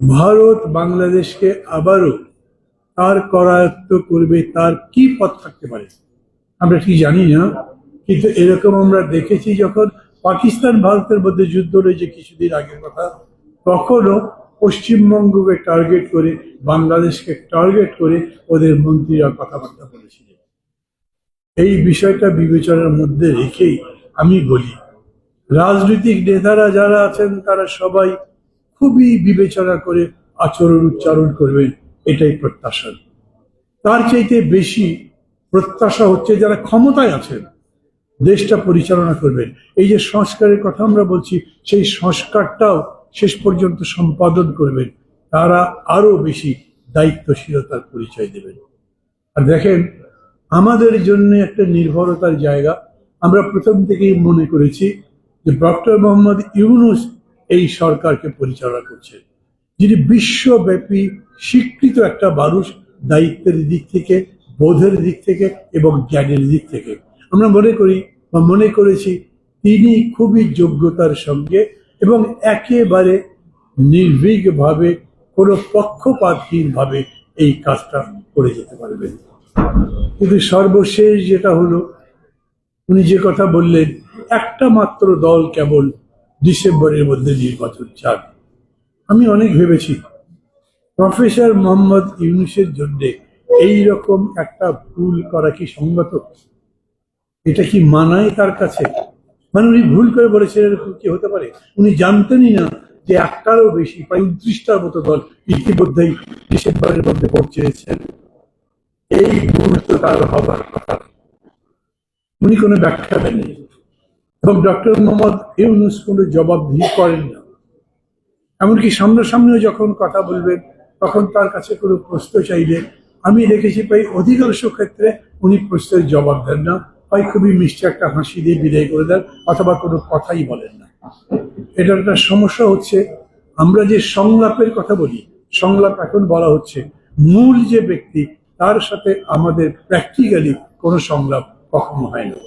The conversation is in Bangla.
ভারত বাংলাদেশকে আবারও তার করায়ত্ত করবে, তার কি পথ থাকতে পারে? আমরা ঠিক জানি না, কিন্তু এরকম আমরা দেখেছি যখন পাকিস্তান ভারতের মধ্যে যুদ্ধ রয়েছে কিছুদিন আগের কথা, তখনও পশ্চিমবঙ্গকে টার্গেট করে, বাংলাদেশকে টার্গেট করে ওদের মন্ত্রীরা কথাবার্তা বলেছিলেন। এই বিষয়টা বিবেচনার মধ্যে রেখেই আমি বলি, রাজনৈতিক নেতারা যারা আছেন, তারা সবাই খুবই বিবেচনা করে আচরণ উচ্চারণ করবেন, এটাই প্রত্যাশা। তার চাইতে বেশি প্রত্যাশা হচ্ছে যারা ক্ষমতায় আছেন, দেশটা পরিচালনা করবেন। এই যে সংস্কারের কথা আমরা বলছি, সেই সংস্কারটাও শেষ পর্যন্ত সম্পাদন করবেন। তারা আরও বেশি দায়িত্বশীলতার পরিচয় দেবেন। আর দেখেন, আমাদের জন্য একটা নির্ভরতার জায়গা। আমরা প্রথম থেকেই মনে করেছি যে ডক্টর মোহাম্মদ ইউনুস এই সরকারকে পরিচালনা করছে। যিনি বিশ্বব্যাপী স্বীকৃত একটা মানুষ দায়িত্বের দিক থেকে, বোধের দিক থেকে এবং জ্ঞানের দিক থেকে। আমরা মনে করি বা মনে করেছি তিনি খুবই যোগ্যতার সঙ্গে এবং একেবারে নির্ভীকভাবে কোনো পক্ষপাতহীনভাবে এই কাজটা করে যেতে পারবেন। কিন্তু সর্বশেষ যেটা হলো, উনি যে কথা বললেন, একটা মাত্র দল কেবল ডিসেম্বরের মধ্যে নির্বাচন চান আমি অনেক ভেবেছি, প্রফেসর মোহাম্মদ ইউনুসের জন্য এই রকম একটা ভুল করা কি সঙ্গত? এটা কি মানায় তার কাছে? মানে উনি ভুল করে বলেছেন এরকম কি হতে পারে? উনি জানতেনই না যে একটারও বেশি প্রায় উনত্রিশটার মতো দল ইতিমধ্যেই ডিসেম্বরের মধ্যে পৌঁছেছেন। এই ভুল তো তার হবার কথা। উনি কোনো ব্যাখ্যা দেননি। এবং ডক্টর মোহাম্মদ ইউনুস কোনো জবাবদিহি করেন না। এমনকি সামনাসামনিও যখন কথা বলবেন, তখন তার কাছে কোনো প্রশ্ন চাইলে, আমি দেখেছি প্রায় অধিকাংশ ক্ষেত্রে উনি প্রশ্নের জবাব দেন না। হয় খুবই মিষ্টি একটা হাসি দিয়ে বিদায় করে দেন, অথবা কোনো কথাই বলেন না। এটার একটা সমস্যা হচ্ছে। আমরা যে সংলাপের কথা বলি, সংলাপ এখন বলা হচ্ছে, মূল যে ব্যক্তি, তার সাথে আমাদের প্র্যাকটিক্যালি কোনো সংলাপ কখনো হয় না।